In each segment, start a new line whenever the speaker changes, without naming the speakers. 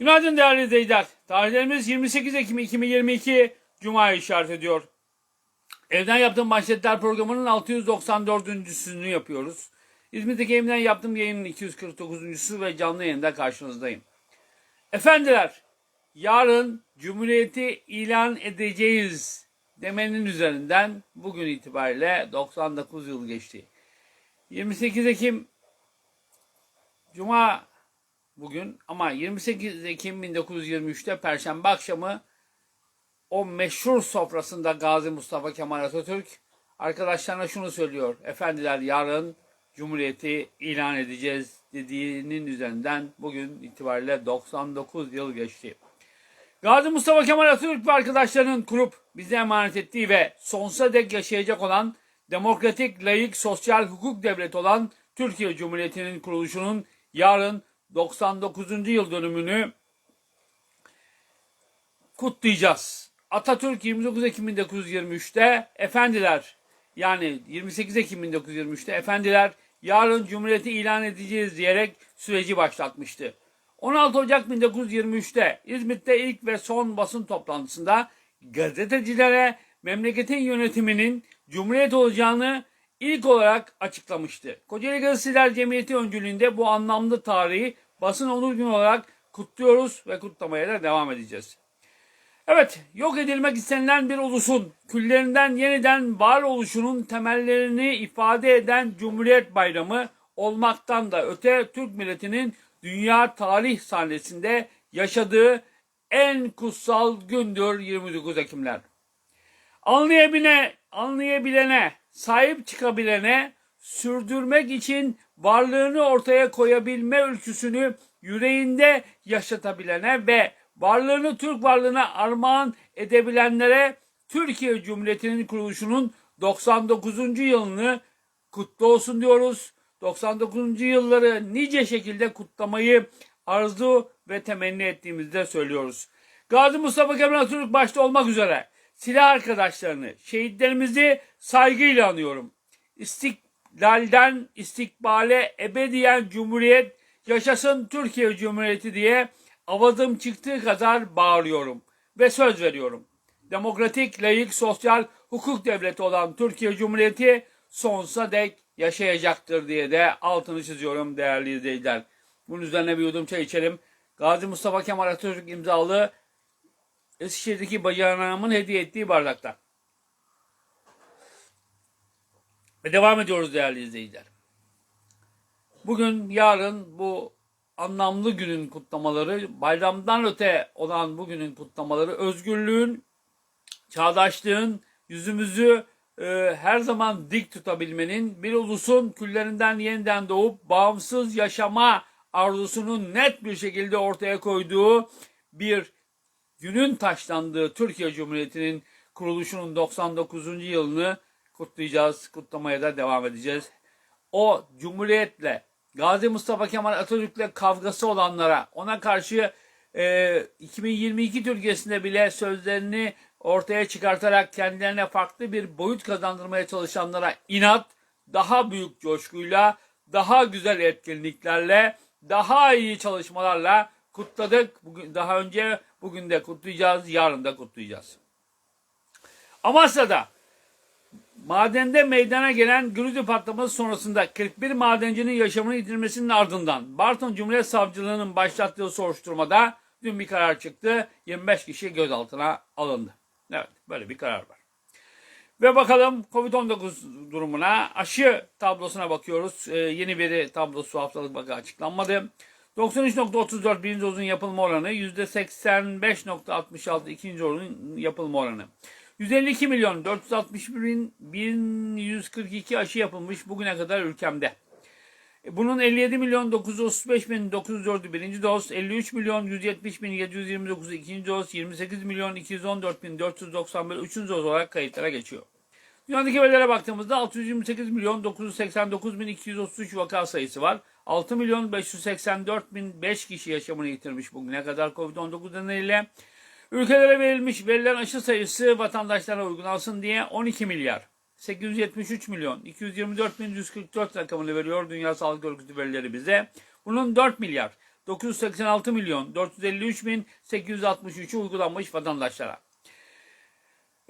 Günaydın değerli izleyiciler. Tarihlerimiz 28 Ekim 2022 Cuma işaret ediyor. Evden yaptığım manşetler programının 694.sünü yapıyoruz. İzmir'deki evimden yaptığım yayının 249.sü ve canlı yayında karşınızdayım. Efendiler, yarın Cumhuriyeti ilan edeceğiz demenin üzerinden bugün itibariyle 99 yıl geçti. 28 Ekim Cuma bugün ama 28 Ekim 1923'te Perşembe akşamı o meşhur sofrasında Gazi Mustafa Kemal Atatürk arkadaşlarına şunu söylüyor. Efendiler yarın Cumhuriyeti ilan edeceğiz dediğinin üzerinden bugün itibariyle 99 yıl geçti. Gazi Mustafa Kemal Atatürk ve arkadaşlarının kurup bize emanet ettiği ve sonsuza dek yaşayacak olan demokratik, layık, sosyal hukuk devleti olan Türkiye Cumhuriyeti'nin kuruluşunun yarın 99. yıl dönümünü kutlayacağız. Atatürk 29 Ekim 1923'te efendiler yani 28 Ekim 1923'te efendiler yarın Cumhuriyeti ilan edeceğiz diyerek süreci başlatmıştı. 16 Ocak 1923'te İzmit'te ilk ve son basın toplantısında gazetecilere memleketin yönetiminin Cumhuriyet olacağını ilk olarak açıklamıştı. Kocaeli Gazeteciler Cemiyeti öncülüğünde bu anlamlı tarihi basın onur günü olarak kutluyoruz ve kutlamaya da devam edeceğiz. Evet, yok edilmek istenilen bir ulusun küllerinden yeniden var oluşunun temellerini ifade eden Cumhuriyet Bayramı olmaktan da öte Türk milletinin dünya tarih sahnesinde yaşadığı en kutsal gündür 29 Ekimler. Anlayabilene, anlayabilene, sahip çıkabilene, sürdürmek için varlığını ortaya koyabilme ülküsünü yüreğinde yaşatabilene ve varlığını Türk varlığına armağan edebilenlere Türkiye Cumhuriyeti'nin kuruluşunun 99. yılını kutlu olsun diyoruz. 99. yılları nice şekilde kutlamayı arzu ve temenni ettiğimizde söylüyoruz. Gazi Mustafa Kemal Atatürk başta olmak üzere silah arkadaşlarını, şehitlerimizi saygıyla anıyorum. İstiklalden istikbale ebediyen cumhuriyet, yaşasın Türkiye Cumhuriyeti diye avazım çıktığı kadar bağırıyorum ve söz veriyorum. Demokratik, layık, sosyal, hukuk devleti olan Türkiye Cumhuriyeti sonsuza dek yaşayacaktır diye de altını çiziyorum değerli izleyiciler. Bunun üzerine bir yudum çay içelim. Gazi Mustafa Kemal Atatürk imzalı Eskişehir'deki bacanağımın hediye ettiği bardakta. Ve devam ediyoruz değerli izleyiciler. Bugün, yarın bu anlamlı günün kutlamaları, bayramdan öte olan bugünün kutlamaları, özgürlüğün, çağdaşlığın, yüzümüzü e, her zaman dik tutabilmenin, bir ulusun küllerinden yeniden doğup bağımsız yaşama arzusunun net bir şekilde ortaya koyduğu bir günün taşlandığı Türkiye Cumhuriyeti'nin kuruluşunun 99. yılını kutlayacağız, kutlamaya da devam edeceğiz. O Cumhuriyetle, Gazi Mustafa Kemal Atatürk'le kavgası olanlara, ona karşı e, 2022 Türkiye'sinde bile sözlerini ortaya çıkartarak kendilerine farklı bir boyut kazandırmaya çalışanlara inat, daha büyük coşkuyla, daha güzel etkinliklerle, daha iyi çalışmalarla kutladık. Bugün daha önce bugün de kutlayacağız, yarın da kutlayacağız. Amasya'da madende meydana gelen gürültü patlaması sonrasında 41 madencinin yaşamını yitirmesinin ardından Bartın Cumhuriyet Savcılığı'nın başlattığı soruşturmada dün bir karar çıktı. 25 kişi gözaltına alındı. Evet böyle bir karar var. Ve bakalım Covid-19 durumuna, aşı tablosuna bakıyoruz. Ee, yeni veri tablosu haftalık bakı açıklanmadı. 93.34 birinci dozun yapılma oranı, %85.66 ikinci dozun yapılma oranı. 152 milyon 461 bin 1142 aşı yapılmış bugüne kadar ülkemde. Bunun 57 milyon 935 bin 904'ü birinci doz, 53 milyon 170 bin 729 ikinci doz, 28 milyon 214 bin 491 üçüncü doz olarak kayıtlara geçiyor. Dünyadaki verilere baktığımızda 628 milyon 989 bin 233 vaka sayısı var. 6 milyon 584 bin 5 kişi yaşamını yitirmiş bugüne kadar Covid-19 nedeniyle. Ülkelere verilmiş verilen aşı sayısı vatandaşlara uygulasın diye 12 milyar 873 milyon 224 bin 144 rakamını veriyor Dünya Sağlık Örgütü verileri bize. Bunun 4 milyar 986 milyon 453 bin 863'ü uygulanmış vatandaşlara.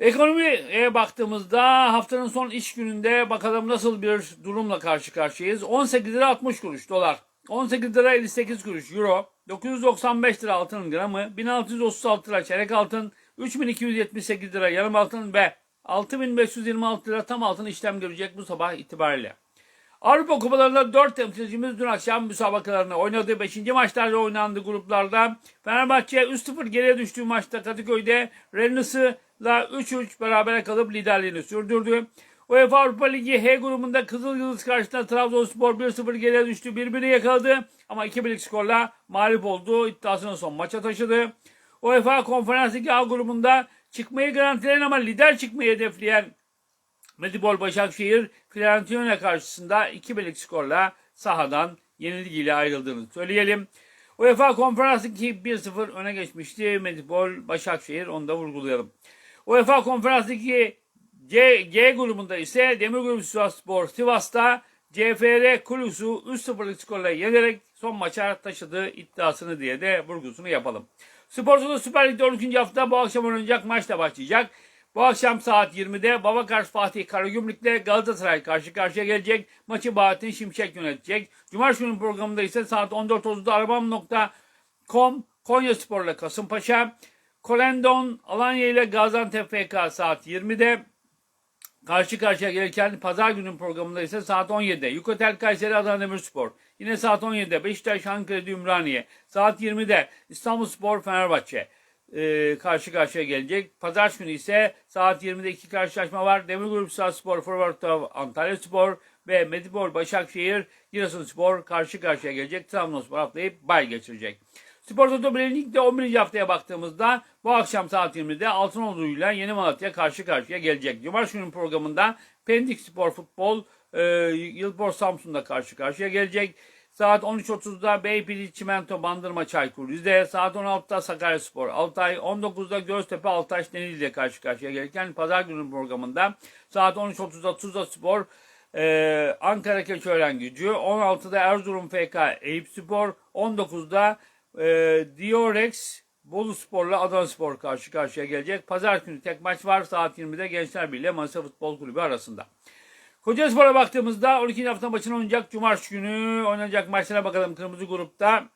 Ekonomiye baktığımızda haftanın son iş gününde bakalım nasıl bir durumla karşı karşıyayız. 18 lira 60 kuruş dolar. 18 lira 58 kuruş euro. 995 lira altının gramı. 1636 lira çeyrek altın. 3278 lira yarım altın ve 6526 lira tam altın işlem görecek bu sabah itibariyle. Avrupa Kupalarında 4 temsilcimiz dün akşam müsabakalarını oynadı. 5. maçlarda oynandı gruplarda. Fenerbahçe 3-0 geriye düştüğü maçta Kadıköy'de Rennes'la 3-3 berabere kalıp liderliğini sürdürdü. UEFA Avrupa Ligi H grubunda Kızıl Yıldız karşısında Trabzonspor 1-0 geriye düştü. Birbirini yakaladı ama 2-1'lik skorla mağlup oldu. İddiasını son maça taşıdı. UEFA Konferans Ligi A grubunda çıkmayı garantileyen ama lider çıkmayı hedefleyen Medipol Başakşehir Fiorentina karşısında 2-1'lik skorla sahadan yenilgiyle ayrıldığını söyleyelim. UEFA Konferans Ligi 1-0 öne geçmişti Medipol Başakşehir onu da vurgulayalım. UEFA Konferans Ligi C, G grubunda ise Demirgrup Sivasspor Sivas'ta CFR Kulus'u 3-0'lık skorla yenerek son maça taşıdığı iddiasını diye de vurgusunu yapalım. Sporcu'da Süper Lig'de 12. hafta bu akşam oynanacak maçla başlayacak. Bu akşam saat 20'de Babakars Fatih Karagümrük'le Galatasaray karşı karşıya gelecek. Maçı Bahattin Şimşek yönetecek. Cumartesi günü programında ise saat 14.30'da arabam.com Konya Spor'la Kasımpaşa. Kolendon Alanya ile Gaziantep FK saat 20'de. Karşı karşıya gelirken pazar günün programında ise saat 17'de Yukotel Kayseri Adana Demirspor. Yine saat 17'de Beşiktaş Ankara'da Ümraniye. Saat 20'de İstanbul Spor Fenerbahçe e, karşı karşıya gelecek. Pazar günü ise saat 20'de iki karşılaşma var. Demirgrup Spor Forward Antalya Spor ve Medipol Başakşehir Giresunspor karşı karşıya gelecek. Trabzonspor atlayıp bay geçirecek. Spor Toto Lig'de 11. haftaya baktığımızda bu akşam saat 20'de Altınordu ile Yeni Malatya karşı karşıya gelecek. Cumartesi günü programında Pendik Spor Futbol e, Yılpor Samsun'da karşı karşıya gelecek. Saat 13.30'da Beypili Çimento Bandırma Çaykur Rize. Saat 16'da Sakaryaspor Altay. 19'da Göztepe Altaş Denizli ile karşı karşıya gelirken pazar günü programında saat 13.30'da Tuzla Spor e, Ankara Keçiören Gücü. 16'da Erzurum FK Eyüp Spor. 19'da e, Diorex Bolu Spor'la Adana Spor karşı karşıya gelecek. Pazar günü tek maç var. Saat 20'de Gençler Birliği Manisa Futbol Kulübü arasında. Kocaelispor'a baktığımızda 12. hafta maçını oynayacak. Cumartesi günü oynanacak maçlara bakalım. Kırmızı grupta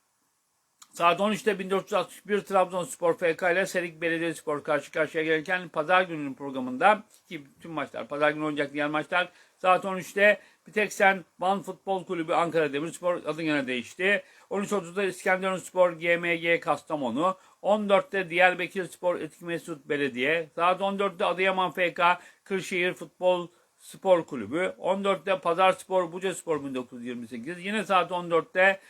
saat 13'te 1461 Trabzonspor FK ile Serik Belediyespor karşı karşıya gelirken pazar gününün programında ki tüm maçlar pazar günü oynayacak diğer maçlar saat 13'te Biteksen Van Futbol Kulübü Ankara Demirspor adı yine değişti. 13.30'da İskenderun Spor GMG Kastamonu. 14'te Diyarbakır Spor Etki Mesut Belediye. Saat 14'te Adıyaman FK Kırşehir Futbol Spor Kulübü. 14'te Pazar Spor Buca Spor 1928. Yine saat 14'te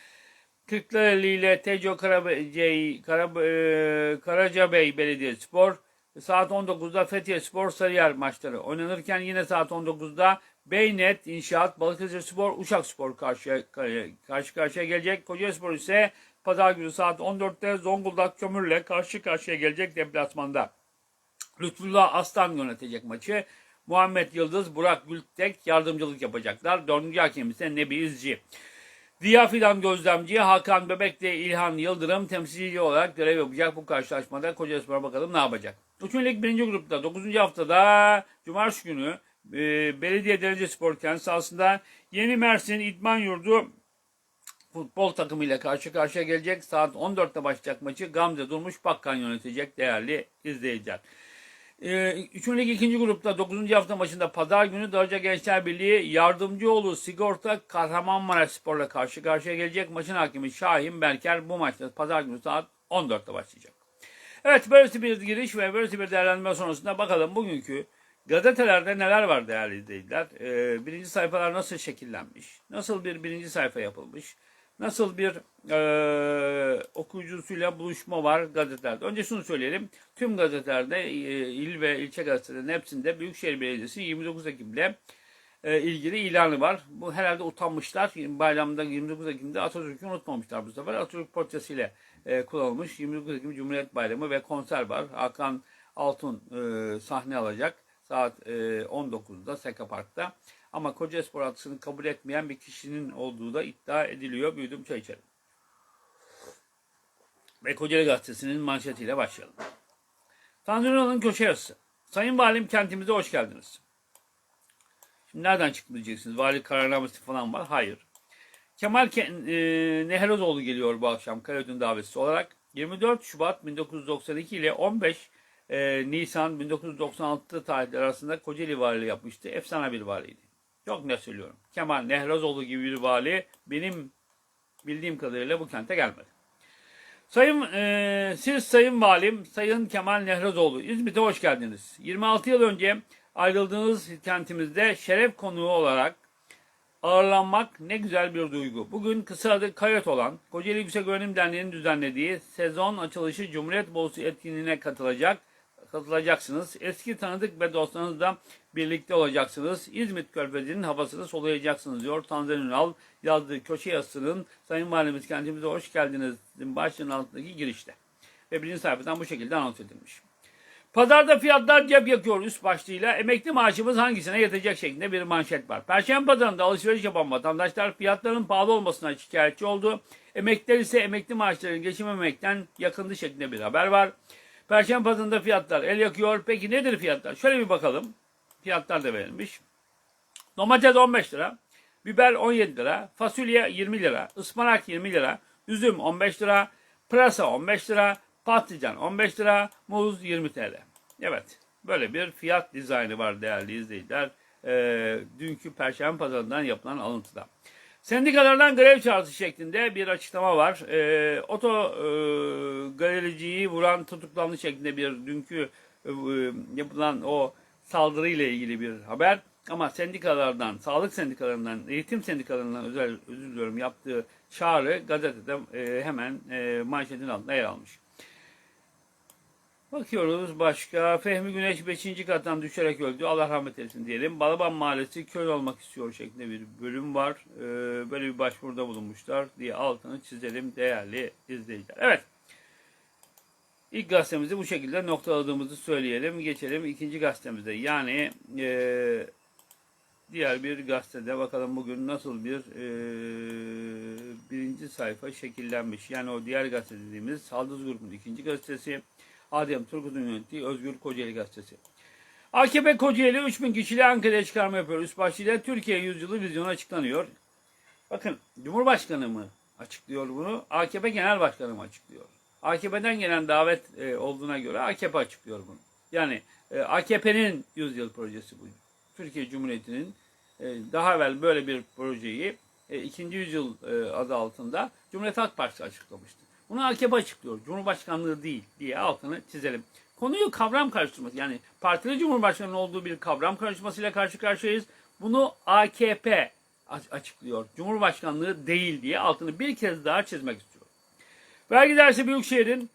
Kırklareli ile Teco Karabey, Karab e, Karacabey Belediyespor. Saat 19'da Fethiye Spor Sarıyer maçları oynanırken yine saat 19'da Beynet İnşaat Balıkesir Spor Uşak Spor karşıya, karşı karşıya gelecek. Kocaelispor ise Pazar günü saat 14'te Zonguldak Kömür'le karşı karşıya gelecek deplasmanda. Lütfullah Aslan yönetecek maçı. Muhammed Yıldız, Burak Gültek yardımcılık yapacaklar. Dördüncü hakem ise Nebi İzci. Diya Fidan gözlemci Hakan Bebek de İlhan Yıldırım temsilci olarak görev yapacak bu karşılaşmada. Kocaelispor'a bakalım ne yapacak. Üçüncü Lig 1. grupta 9. haftada Cumartesi günü e, Belediye Derece Spor kendi sahasında Yeni Mersin İdman Yurdu futbol takımıyla karşı karşıya gelecek. Saat 14'te başlayacak maçı Gamze Durmuş Bakkan yönetecek değerli izleyiciler. Ee, Üçüncü Lig ikinci grupta 9. hafta maçında pazar günü Darıca Gençler Birliği Yardımcıoğlu Sigorta Kahramanmaraş Spor'la karşı karşıya gelecek. Maçın hakemi Şahin Berker bu maçta pazar günü saat 14'te başlayacak. Evet böylesi bir giriş ve böylesi bir değerlendirme sonrasında bakalım bugünkü gazetelerde neler var değerli izleyiciler. Ee, birinci sayfalar nasıl şekillenmiş? Nasıl bir birinci sayfa yapılmış? Nasıl bir e, okuyucusuyla buluşma var gazetelerde. Önce şunu söyleyelim. Tüm gazetelerde e, il ve ilçe gazetelerinin hepsinde Büyükşehir Belediyesi 29 Ekim'de e, ilgili ilanı var. Bu herhalde utanmışlar. Bayramda 29 Ekim'de Atatürk'ü unutmamışlar bu sefer. Atatürk portresiyle e, kullanılmış 29 Ekim Cumhuriyet Bayramı ve konser var. Hakan Altun e, sahne alacak saat e, 19'da Seka Park'ta. Ama Kocaespor adısını kabul etmeyen bir kişinin olduğu da iddia ediliyor. Büyüdüm çay içerim. ve Kocaeli Gazetesi'nin manşetiyle başlayalım. Tanrı Ünal'ın köşe yazısı. Sayın Valim kentimize hoş geldiniz. Şimdi nereden çıktı diyeceksiniz. Vali kararnamesi falan var. Hayır. Kemal Ke- e, Nehrozoğlu geliyor bu akşam Karadün davetçisi olarak. 24 Şubat 1992 ile 15 e, Nisan 1996 tarihleri arasında Kocaeli valiliği yapmıştı. Efsane bir valiydi. Çok ne söylüyorum. Kemal Nehrozoğlu gibi bir vali benim bildiğim kadarıyla bu kente gelmedi. Sayın e, siz Sayın Valim, Sayın Kemal Nehrozoğlu, İzmit'e hoş geldiniz. 26 yıl önce ayrıldığınız kentimizde şeref konuğu olarak ağırlanmak ne güzel bir duygu. Bugün kısa adı Kayıt olan Kocaeli Yüksek Öğrenim Derneği'nin düzenlediği sezon açılışı Cumhuriyet Bolusu etkinliğine katılacak katılacaksınız. Eski tanıdık ve dostlarınızla birlikte olacaksınız. İzmit Körfezi'nin havasını soluyacaksınız diyor Tanzer Ünal yazdığı köşe yazısının Sayın Valimiz kentimize hoş geldiniz başlığının altındaki girişte. Ve birinci sayfadan bu şekilde anons edilmiş. Pazarda fiyatlar cep yakıyor üst başlığıyla emekli maaşımız hangisine yetecek şeklinde bir manşet var. Perşembe pazarında alışveriş yapan vatandaşlar fiyatların pahalı olmasına şikayetçi oldu. Emekliler ise emekli maaşlarını geçinmemekten yakındı şeklinde bir haber var. Perşembe pazarında fiyatlar el yakıyor. Peki nedir fiyatlar? Şöyle bir bakalım. Fiyatlar da verilmiş. Domates 15 lira, biber 17 lira, fasulye 20 lira, ıspanak 20 lira, üzüm 15 lira, pırasa 15 lira, patlıcan 15 lira, muz 20 TL. Evet, böyle bir fiyat dizaynı var değerli izleyiciler. Ee, dünkü Perşembe Pazarı'ndan yapılan alıntıda. Sendikalardan grev çağrısı şeklinde bir açıklama var. Ee, oto e, galericiyi vuran tutuklandı şeklinde bir dünkü e, yapılan o saldırıyla ilgili bir haber. Ama sendikalardan, sağlık sendikalarından, eğitim sendikalarından özel özür diliyorum yaptığı çağrı gazetede e, hemen e, manşetin altında yer almış. Bakıyoruz başka. Fehmi Güneş 5. kattan düşerek öldü. Allah rahmet eylesin diyelim. Balaban Mahallesi köy olmak istiyor şeklinde bir bölüm var. Ee, böyle bir başvuruda bulunmuşlar diye altını çizelim değerli izleyiciler. Evet. İlk gazetemizi bu şekilde noktaladığımızı söyleyelim. Geçelim ikinci gazetemize. Yani e, diğer bir gazetede bakalım bugün nasıl bir e, birinci sayfa şekillenmiş. Yani o diğer gazete dediğimiz Saldız Grubu'nun ikinci gazetesi. Adem Turgut'un yönettiği Özgür Kocaeli gazetesi. AKP Kocaeli 3000 kişiyle Ankara'ya çıkarma yapıyor. Üst başlığıyla Türkiye yüzyılı vizyonu açıklanıyor. Bakın Cumhurbaşkanı mı açıklıyor bunu? AKP Genel Başkanı mı açıklıyor? AKP'den gelen davet e, olduğuna göre AKP açıklıyor bunu. Yani e, AKP'nin yüzyıl projesi bu. Türkiye Cumhuriyeti'nin e, daha evvel böyle bir projeyi e, ikinci yüzyıl e, adı altında Cumhuriyet Halk Partisi açıklamıştı. Bunu AKP açıklıyor. Cumhurbaşkanlığı değil diye altını çizelim. Konuyu kavram karıştırması yani partili cumhurbaşkanının olduğu bir kavram karıştırmasıyla karşı karşıyayız. Bunu AKP açıklıyor. Cumhurbaşkanlığı değil diye altını bir kez daha çizmek istiyorum. Vergi dersi Büyükşehir'in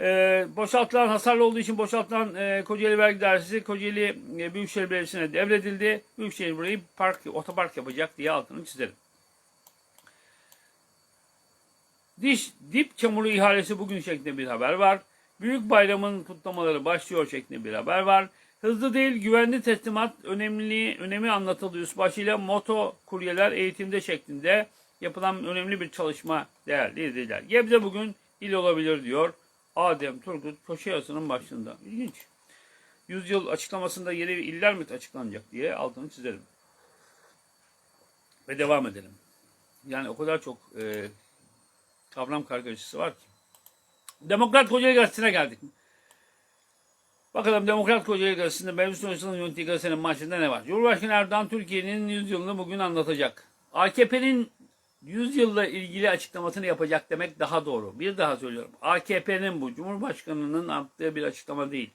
e, boşaltılan hasarlı olduğu için boşaltılan e, Kocaeli Vergi Dairesi Kocaeli e, Büyükşehir Belediyesi'ne devredildi. Büyükşehir burayı park, otopark yapacak diye altını çizelim. Diş dip çamuru ihalesi bugün şeklinde bir haber var. Büyük bayramın kutlamaları başlıyor şeklinde bir haber var. Hızlı değil güvenli teslimat önemli önemi anlatıldı üst başıyla moto kuryeler eğitimde şeklinde yapılan önemli bir çalışma değerli izleyiciler. Gebze bugün il olabilir diyor. Adem Turgut köşe yazısının başında. İlginç. Yüzyıl açıklamasında yeni iller mi açıklanacak diye altını çizelim. Ve devam edelim. Yani o kadar çok e, kavram kargaşası var ki. Demokrat Kocaeli Gazetesi'ne geldik. Bakalım Demokrat Kocaeli Gazetesi'nde Mevlüt Soysal'ın yönettiği gazetenin manşetinde ne var? Cumhurbaşkanı Erdoğan Türkiye'nin 100 yılını bugün anlatacak. AKP'nin 100 yılla ilgili açıklamasını yapacak demek daha doğru. Bir daha söylüyorum. AKP'nin bu Cumhurbaşkanı'nın yaptığı bir açıklama değil.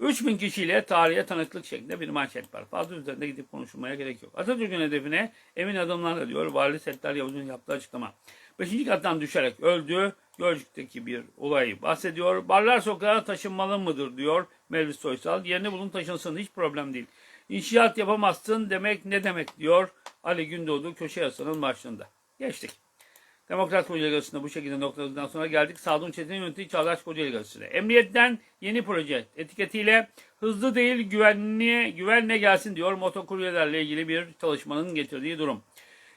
3000 kişiyle tarihe tanıklık şeklinde bir manşet var. Fazla üzerinde gidip konuşmaya gerek yok. Atatürk'ün hedefine emin adımlarla diyor Vali Settar Yavuz'un yaptığı açıklama. Beşinci kattan düşerek öldü. Gölcük'teki bir olayı bahsediyor. Barlar sokağa taşınmalı mıdır diyor Melvis Soysal. Yerine bulun taşınsın hiç problem değil. İnşaat yapamazsın demek ne demek diyor Ali Gündoğdu köşe yazısının başlığında. Geçtik. Demokrat Kocaeli Gazetesi'nde bu şekilde noktaladıktan sonra geldik Sadun Çetin'in yönettiği Çağdaş Kocaeli Gazetesi'ne. Emniyetten yeni proje etiketiyle hızlı değil güvenliğe, güvenle gelsin diyor motokuryelerle ilgili bir çalışmanın getirdiği durum.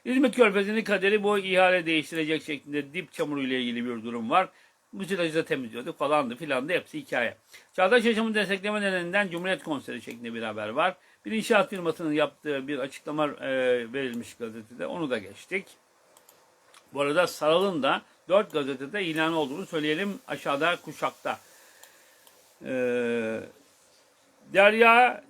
İzmit Körfezi'nin kaderi bu ihale değiştirecek şeklinde dip çamuru ile ilgili bir durum var. müsilajı da temizliyorduk falandı filandı hepsi hikaye. Çağdaş Yaşamı Destekleme Derneği'nden Cumhuriyet Konseri şeklinde bir haber var. Bir inşaat firmasının yaptığı bir açıklama e, verilmiş gazetede. Onu da geçtik. Bu arada Saral'ın da 4 gazetede ilanı olduğunu söyleyelim aşağıda kuşakta. Ee, Derya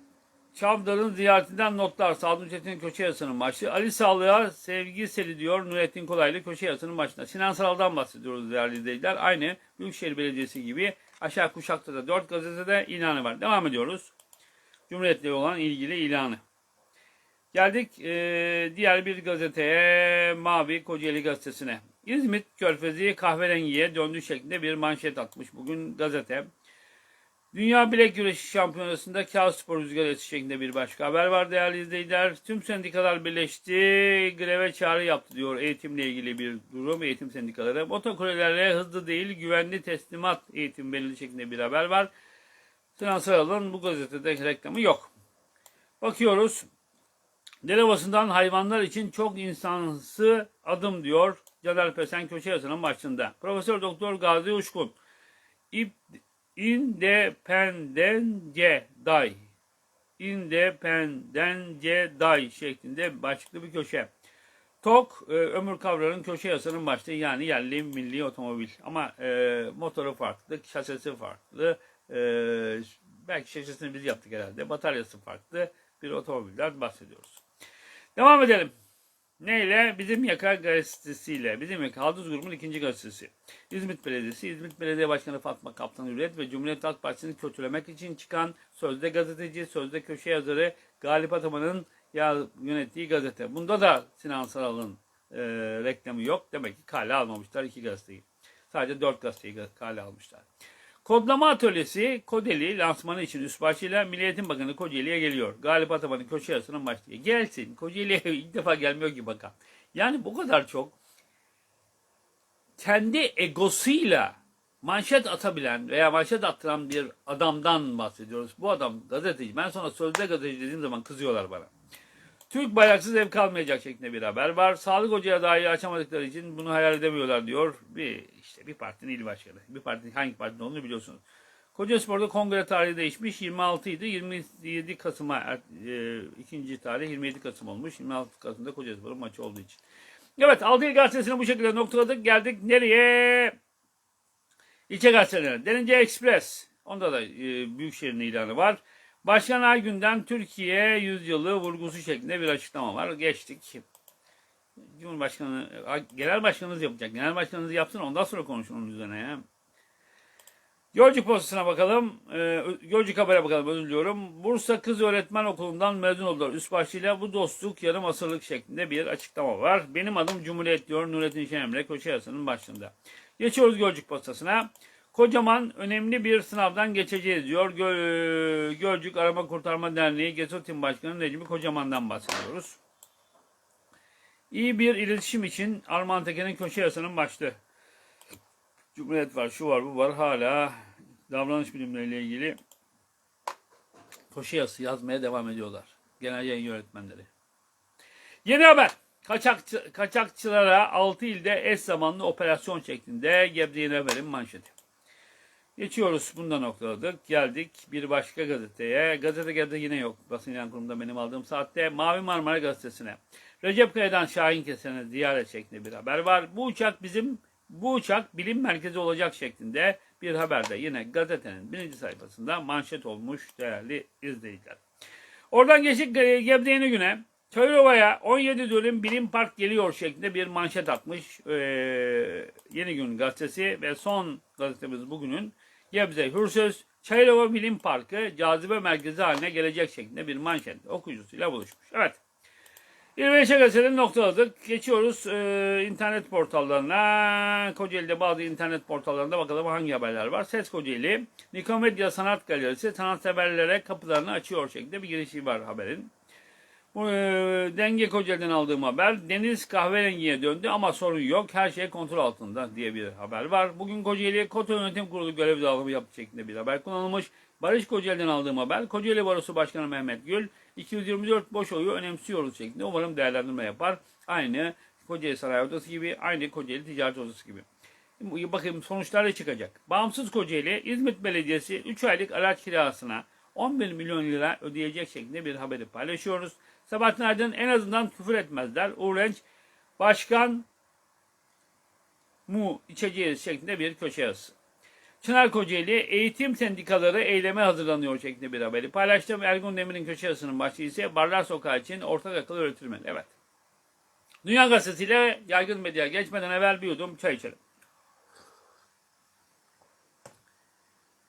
Çavdar'ın ziyaretinden notlar. Sadun Çetin köşe yazısının başı. Ali Sağlık'a sevgi seli diyor Nurettin Kolaylı köşe yazısının başında. Sinan Saral'dan bahsediyoruz değerli izleyiciler. Aynı Büyükşehir Belediyesi gibi aşağı kuşakta da 4 gazetede ilanı var. Devam ediyoruz. Cumhuriyet'le olan ilgili ilanı. Geldik e, diğer bir gazeteye Mavi Kocaeli Gazetesi'ne. İzmit Körfezi kahverengiye döndü şeklinde bir manşet atmış bugün gazete. Dünya Bilek Güreşi Şampiyonası'nda Kağıt Spor Rüzgar Etisi şeklinde bir başka haber var değerli izleyiciler. Tüm sendikalar birleşti, greve çağrı yaptı diyor eğitimle ilgili bir durum eğitim sendikaları. Motokuryelerle hızlı değil güvenli teslimat eğitim belirli şeklinde bir haber var. Sinan bu gazetede reklamı yok. Bakıyoruz. Delavasından hayvanlar için çok insansı adım diyor Caner Pesen köşe yazının başında. Profesör Doktor Gazi Uçkun. İp, independence day. Independence day şeklinde başlıklı bir köşe. TOK e, Ömür Kavrar'ın köşe yazısının başlığı yani yerli milli otomobil. Ama e, motoru farklı, şasisi farklı. E, belki şasisini biz yaptık herhalde. Bataryası farklı bir otomobilden bahsediyoruz. Devam edelim. Neyle? Bizim Yaka gazetesiyle. Bizim Yaka Halduz Grubu'nun ikinci gazetesi. İzmit Belediyesi, İzmit Belediye Başkanı Fatma Kaptan Hürriyet ve Cumhuriyet Halk Partisi'ni kötülemek için çıkan sözde gazeteci, sözde köşe yazarı Galip Ataman'ın yönettiği gazete. Bunda da Sinan Saral'ın e, reklamı yok. Demek ki kale almamışlar iki gazeteyi. Sadece dört gazeteyi kale almışlar. Kodlama atölyesi Kodeli lansmanı için üst başıyla Milli Eğitim Bakanı Kocaeli'ye geliyor. Galip Ataman'ın köşe yazısının başlığı. Gelsin. Kocaeli'ye ilk defa gelmiyor ki bakan. Yani bu kadar çok kendi egosuyla manşet atabilen veya manşet attıran bir adamdan bahsediyoruz. Bu adam gazeteci. Ben sonra sözde gazeteci dediğim zaman kızıyorlar bana. Türk bayraksız ev kalmayacak şeklinde bir haber var. Sağlık ocağı dahi açamadıkları için bunu hayal edemiyorlar diyor. Bir işte bir partinin il başkanı. Bir partinin hangi partinin olduğunu biliyorsunuz. Kocaspor'da kongre tarihi değişmiş. 26 idi. 27 Kasım'a e, ikinci tarih 27 Kasım olmuş. 26 Kasım'da Kocaspor'un maçı olduğu için. Evet Altı İl Gazetesi'ni bu şekilde noktaladık. Geldik nereye? İlçe gazetelerine. Derince Express. Onda da e, Büyükşehir'in ilanı var. Başkan Aygün'den Türkiye yüzyılı vurgusu şeklinde bir açıklama var. Geçtik. Cumhurbaşkanı, genel başkanınız yapacak. Genel başkanınız yapsın ondan sonra konuşun onun üzerine ya. Gölcük postasına bakalım. E, Gölcük Haber'e bakalım özür diliyorum. Bursa Kız Öğretmen Okulu'ndan mezun oldular. Üst başlığıyla bu dostluk yarım asırlık şeklinde bir açıklama var. Benim adım Cumhuriyet diyor Nurettin Şenemre Koçu Yazısı'nın başlığında. Geçiyoruz Gölcük postasına. Kocaman önemli bir sınavdan geçeceğiz diyor. Göl, Gölcük Arama Kurtarma Derneği Gesotim Başkanı Necmi Kocaman'dan bahsediyoruz. İyi bir iletişim için Arman Tekin'in köşe yazısının başlığı. Cumhuriyet var, şu var, bu var. Hala davranış bilimleriyle ilgili köşe yazısı yazmaya devam ediyorlar. Genel yayın yönetmenleri. Yeni haber. Kaçakçı, kaçakçılara 6 ilde eş zamanlı operasyon şeklinde Gebze Yeni Haber'in manşeti. Geçiyoruz. Bunda noktaladık. Geldik bir başka gazeteye. Gazete geldi yine yok. Basın ilan kurumunda benim aldığım saatte. Mavi Marmara Gazetesi'ne. Recep Kaya'dan Şahin Kesen'e ziyaret şeklinde bir haber var. Bu uçak bizim bu uçak bilim merkezi olacak şeklinde bir haberde yine gazetenin birinci sayfasında manşet olmuş değerli izleyiciler. Oradan geçtik Gebze Yeni Güne. Çayırova'ya 17 dönüm bilim park geliyor şeklinde bir manşet atmış ee, Yeni Gün gazetesi ve son gazetemiz bugünün Gebze Hürsüz Çayırova Bilim Parkı cazibe merkezi haline gelecek şeklinde bir manşet okuyucusuyla buluşmuş. Evet. 25 gazeteleri noktaladık. Geçiyoruz e, internet portallarına. Kocaeli'de bazı internet portallarında bakalım hangi haberler var. Ses Kocaeli, Nikomedia Sanat Galerisi sanatseverlere kapılarını açıyor şeklinde bir girişi var haberin. Bu, e, Denge Kocaeli'den aldığım haber. Deniz kahverengiye döndü ama sorun yok. Her şey kontrol altında diye bir haber var. Bugün Kocaeli'ye Kota Yönetim Kurulu görev dağılımı yaptı şeklinde bir haber kullanılmış. Barış Kocaeli'den aldığım haber. Kocaeli Barosu Başkanı Mehmet Gül 224 boş oyu önemsiyoruz şeklinde umarım değerlendirme yapar. Aynı Kocaeli Sanayi Odası gibi, aynı Kocaeli Ticaret Odası gibi. Bakayım sonuçları çıkacak. Bağımsız Kocaeli İzmit Belediyesi 3 aylık araç kirasına 11 milyon lira ödeyecek şeklinde bir haberi paylaşıyoruz. Sabahattin Aydın en azından küfür etmezler. Uğrenç Başkan mu içeceğiz şeklinde bir köşe yazısı. Çınar Kocaeli eğitim sendikaları eyleme hazırlanıyor şeklinde bir haberi paylaştım. Ergun Demir'in köşe yazısının başlığı ise Barlar Sokağı için ortak akıl öğretilmeli. Evet. Dünya Gazetesi ile yaygın medya geçmeden evvel bir yudum çay içelim.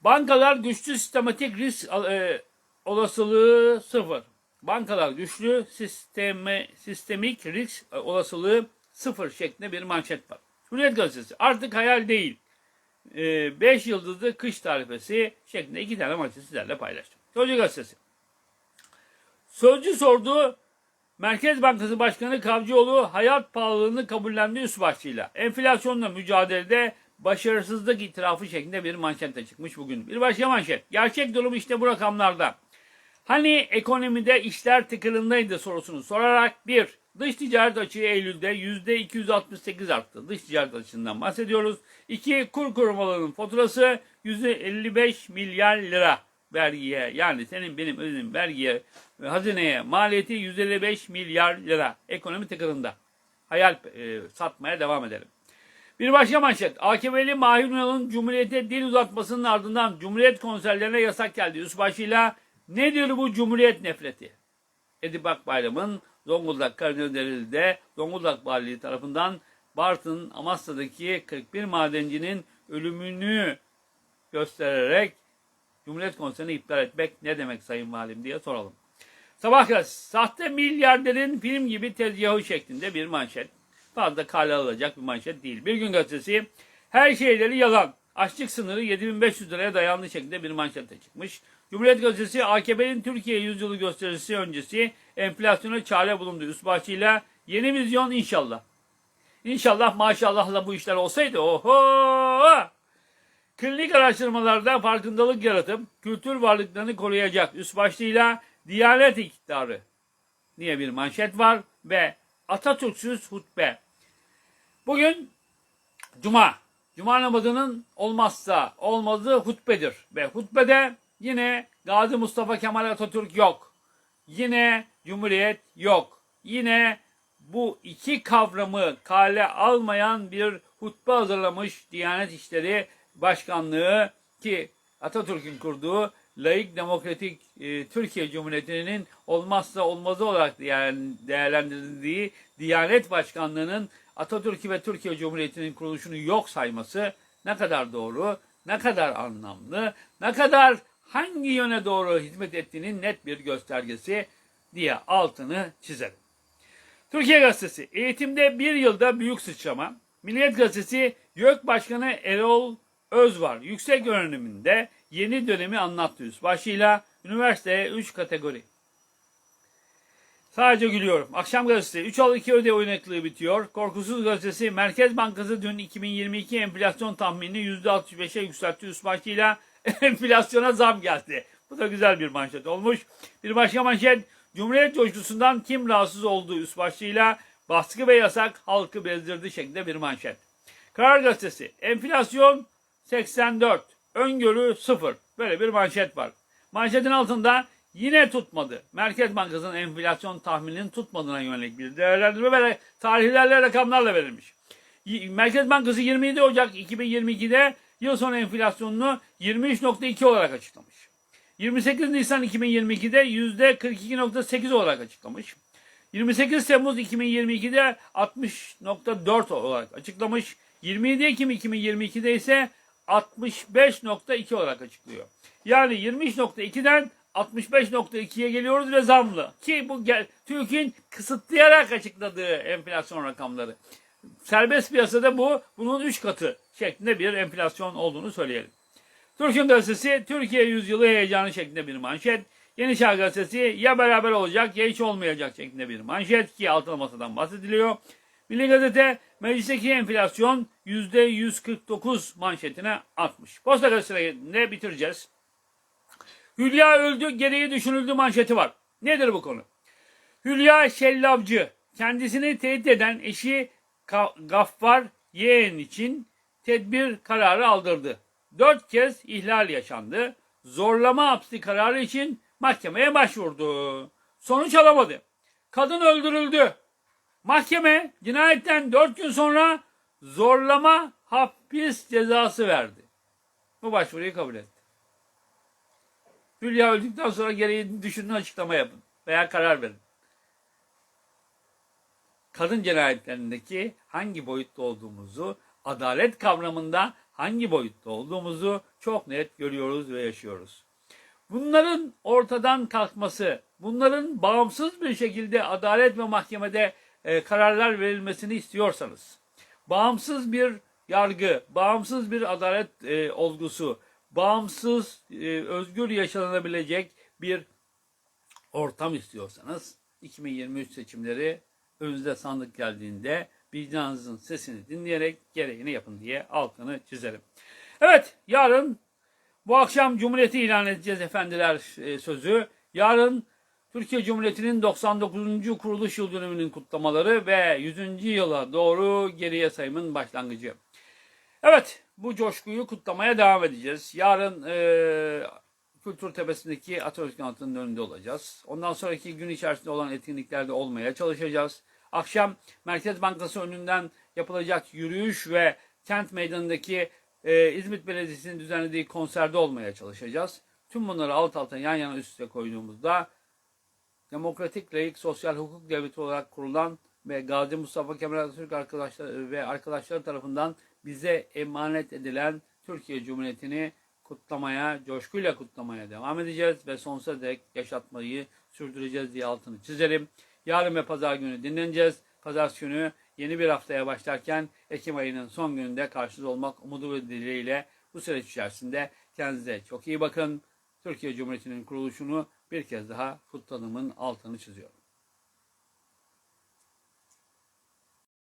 Bankalar güçlü sistematik risk e, olasılığı sıfır. Bankalar güçlü sistemi, sistemik risk e, olasılığı sıfır şeklinde bir manşet var. Hürriyet Gazetesi artık hayal değil. 5 yıldızlı kış tarifesi şeklinde iki tane maçı sizlerle paylaştım. Sözcü Gazetesi. Sözcü sordu. Merkez Bankası Başkanı Kavcıoğlu hayat pahalılığını kabullendi üst başlığıyla. Enflasyonla mücadelede başarısızlık itirafı şeklinde bir manşette çıkmış bugün. Bir başka manşet. Gerçek durum işte bu rakamlarda. Hani ekonomide işler tıkırındaydı sorusunu sorarak bir, dış ticaret açığı Eylül'de yüzde 268 arttı. Dış ticaret açığından bahsediyoruz. İki, kur korumalarının faturası yüzde 55 milyar lira vergiye yani senin benim ödediğim vergiye ve hazineye maliyeti 155 milyar lira. Ekonomi tıkırında. Hayal e, satmaya devam edelim. Bir başka manşet. AKP'li Mahir Ünal'ın Cumhuriyet'e dil uzatmasının ardından Cumhuriyet konserlerine yasak geldi. Üst başıyla nedir bu Cumhuriyet nefreti? Edip Akbayram'ın Zonguldak Karadeniz'de Zonguldak Valiliği tarafından Bartın Amasya'daki 41 madencinin ölümünü göstererek Cumhuriyet konserini iptal etmek ne demek Sayın Valim diye soralım. Sabah sahte milyarderin film gibi tezgahı şeklinde bir manşet. Fazla kale alacak bir manşet değil. Bir gün gazetesi her şeyleri yalan. Açlık sınırı 7500 liraya dayandı şeklinde bir manşette çıkmış. Cumhuriyet Gazetesi AKP'nin Türkiye yüzyılı gösterisi öncesi enflasyona çare bulundu. Üst başlığıyla yeni vizyon inşallah. İnşallah maşallahla bu işler olsaydı oho! Klinik araştırmalarda farkındalık yaratıp kültür varlıklarını koruyacak üst başlığıyla Diyanet iktidarı diye bir manşet var ve Atatürk'süz hutbe. Bugün Cuma. Cuma namazının olmazsa olmazı hutbedir. Ve hutbede yine Gazi Mustafa Kemal Atatürk yok. Yine Cumhuriyet yok. Yine bu iki kavramı kale almayan bir hutbe hazırlamış Diyanet İşleri Başkanlığı ki Atatürk'ün kurduğu laik demokratik e, Türkiye Cumhuriyeti'nin olmazsa olmazı olarak değerlendirildiği Diyanet Başkanlığı'nın Atatürk'ü ve Türkiye Cumhuriyeti'nin kuruluşunu yok sayması ne kadar doğru, ne kadar anlamlı, ne kadar hangi yöne doğru hizmet ettiğinin net bir göstergesi diye altını çizelim. Türkiye Gazetesi, eğitimde bir yılda büyük sıçrama. Milliyet Gazetesi, YÖK Başkanı Erol Özvar, yüksek öğreniminde yeni dönemi anlattı üst başıyla üniversiteye 3 kategori. Sadece gülüyorum. Akşam gazetesi 3 al 2 öde oynaklığı bitiyor. Korkusuz gazetesi Merkez Bankası dün 2022 enflasyon tahminini %65'e yükseltti. Üst başlığıyla enflasyona zam geldi. Bu da güzel bir manşet olmuş. Bir başka manşet Cumhuriyet coşkusundan kim rahatsız olduğu üst başlığıyla baskı ve yasak halkı bezdirdi şeklinde bir manşet. Karar gazetesi enflasyon 84 öngörü 0 böyle bir manşet var. Manşetin altında yine tutmadı. Merkez Bankası'nın enflasyon tahmininin tutmadığına yönelik bir değerlendirme ve tarihlerle rakamlarla verilmiş. Merkez Bankası 27 Ocak 2022'de yıl sonu enflasyonunu 23.2 olarak açıklamış. 28 Nisan 2022'de %42.8 olarak açıklamış. 28 Temmuz 2022'de 60.4 olarak açıklamış. 27 Ekim 2022'de ise 65.2 olarak açıklıyor. Yani 23.2'den 65.2'ye geliyoruz ve zamlı. Ki bu TÜİK'in kısıtlayarak açıkladığı enflasyon rakamları. Serbest piyasada bu bunun 3 katı şeklinde bir enflasyon olduğunu söyleyelim. Türk'ün gazetesi Türkiye yüzyılı heyecanı şeklinde bir manşet. Yeni Çağ gazetesi ya beraber olacak ya hiç olmayacak şeklinde bir manşet ki altılı masadan bahsediliyor. Milli Gazete meclisteki enflasyon %149 manşetine atmış. Posta gazetesine bitireceğiz. Hülya öldü gereği düşünüldü manşeti var. Nedir bu konu? Hülya Şellabcı kendisini tehdit eden eşi Gaffar Yeğen için tedbir kararı aldırdı. Dört kez ihlal yaşandı. Zorlama hapsi kararı için mahkemeye başvurdu. Sonuç alamadı. Kadın öldürüldü. Mahkeme cinayetten dört gün sonra zorlama hapis cezası verdi. Bu başvuruyu kabul etti. Hülya öldükten sonra gereği düşünün açıklama yapın veya karar verin. Kadın cinayetlerindeki hangi boyutta olduğumuzu, adalet kavramında hangi boyutta olduğumuzu çok net görüyoruz ve yaşıyoruz. Bunların ortadan kalkması, bunların bağımsız bir şekilde adalet ve mahkemede e, kararlar verilmesini istiyorsanız, bağımsız bir yargı, bağımsız bir adalet e, olgusu, bağımsız, e, özgür yaşanabilecek bir ortam istiyorsanız 2023 seçimleri önünüze sandık geldiğinde vicdanınızın sesini dinleyerek gereğini yapın diye altını çizelim. Evet yarın bu akşam Cumhuriyeti ilan edeceğiz efendiler e, sözü. Yarın Türkiye Cumhuriyeti'nin 99. kuruluş yıl dönümünün kutlamaları ve 100. yıla doğru geriye sayımın başlangıcı. Evet bu coşkuyu kutlamaya devam edeceğiz. Yarın e, Kültür Tepesi'ndeki Atatürk Anıtı'nın önünde olacağız. Ondan sonraki gün içerisinde olan etkinliklerde olmaya çalışacağız. Akşam Merkez Bankası önünden yapılacak yürüyüş ve kent meydanındaki e, İzmit Belediyesi'nin düzenlediği konserde olmaya çalışacağız. Tüm bunları alt alta yan yana üst üste koyduğumuzda demokratik, layık, sosyal hukuk devleti olarak kurulan ve Gazi Mustafa Kemal Atatürk arkadaşlar ve arkadaşları tarafından bize emanet edilen Türkiye Cumhuriyeti'ni kutlamaya, coşkuyla kutlamaya devam edeceğiz ve sonsuza dek yaşatmayı sürdüreceğiz diye altını çizelim. Yarın ve pazar günü dinleneceğiz. Pazartesi günü yeni bir haftaya başlarken Ekim ayının son gününde karşınızda olmak umudu ve dileğiyle bu süreç içerisinde kendinize çok iyi bakın. Türkiye Cumhuriyeti'nin kuruluşunu bir kez daha kutladığımın altını çiziyorum.